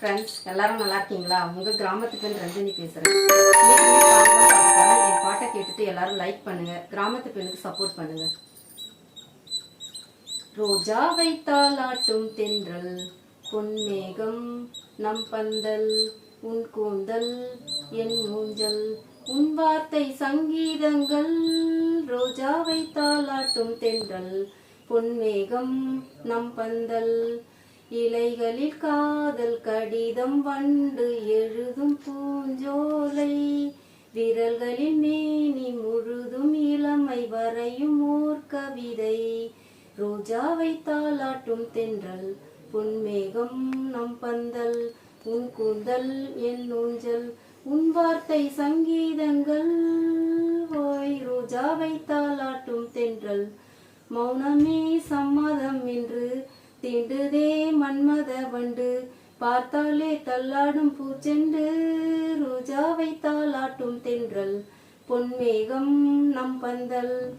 Friends எல்லாரும் நல்லா இருக்கீங்களா? உங்கள் கிராமத்து பெண் ரஞ்சனி பேசுகிறேன் என் பாட்டை கேட்டுட்டு எல்லாரும் லைக் பண்ணுங்க. கிராமத்து பெண்ணுக்கு சப்போர்ட் பண்ணுங்க. ரோஜா வைத்தாலாட்டும் தென்றல் பொன்மேகம் நம் பந்தல் உன் கூந்தல் என் ஊஞ்சல் உன் வார்த்தை சங்கீதங்கள். ரோஜா வைத்தாலாட்டும் தென்றல் பொன்மேகம் நம் பந்தல் இலைகளில் காதல் கடிதம் வண்டு எழுதும் பூஞ்சோலை விரல்களில் மேனி முழுதும் இளமை வரையும் ஓர் கவிதை ரோஜாவை தாளாட்டும் தென்றல் பொன்மேகம் நம் பந்தல் உன் கூந்தல் என் ஊஞ்சல் உன் வார்த்தை சங்கீதங்கள். ஓய் ரோஜாவை தாளாட்டும் தென்றல் மௌனமே சம்மதம் என்று தீண்டுதே மன்மத வண்டு. பார்த்தாலே தள்ளாடும் பூச்செண்டு ரோஜாவை தாளாட்டும் தென்றல். பொன்மேகம் நம் பந்தல்.